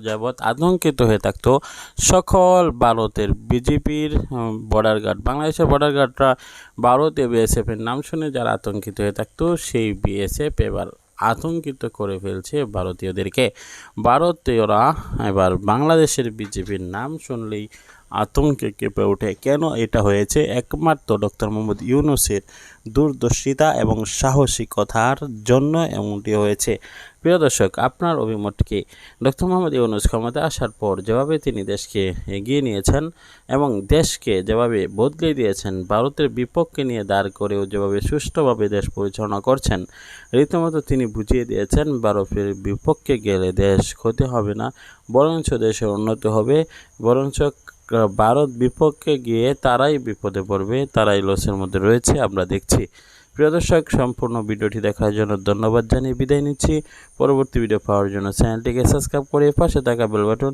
যাবৎ আতঙ্কিত হয়ে থাকত সকল ভারতের বিজেপির বর্ডার গার্ড বাংলাদেশের বর্ডার গার্ডরা ভারতীয় বিএসএফের নাম শুনে যারা আতঙ্কিত হয়ে থাকত, সেই বিএসএফ এবার আতঙ্কিত করে ফেলছে ভারতীয়দেরকে। ভারতীয়রা এবার বাংলাদেশের বিজেপির নাম শুনলেই আতঙ্কে কেঁপে ওঠে। কেন এটা হয়েছে? একমাত্র ডক্টর মোহাম্মদ ইউনুসের দূরদর্শিতা এবং সাহসিকতার জন্য এমনটি হয়েছে। প্রিয় দর্শক, আপনার অভিমতকে ডক্টর মোহাম্মদ ইউনুস ক্ষমতা আসার পর যেভাবে তিনি দেশকে এগিয়ে নিয়েছেন এবং দেশকে যেভাবে বদলে দিয়েছেন, ভারতের বিপক্ষে নিয়ে দাঁড় করেও যেভাবে সুষ্ঠুভাবে দেশ পরিচালনা করছেন, রীতিমতো তিনি বুঝিয়ে দিয়েছেন, ভারতের বিপক্ষে গেলে দেশ ক্ষতি হবে না, বরঞ্চ দেশের উন্নতি হবে, বরঞ্চ ভারত বিপক্ষে গিয়ে তারাই বিপদে পড়বে, তারাই লসের মধ্যে রয়েছে, আমরা দেখছি। প্রিয় দর্শক, সম্পূর্ণ ভিডিওটি দেখার জন্য ধন্যবাদ জানিয়ে বিদায় নিচ্ছি। পরবর্তী ভিডিও পাওয়ার জন্য চ্যানেলটিকে সাবস্ক্রাইব করে পাশে থাকা বেল বাটন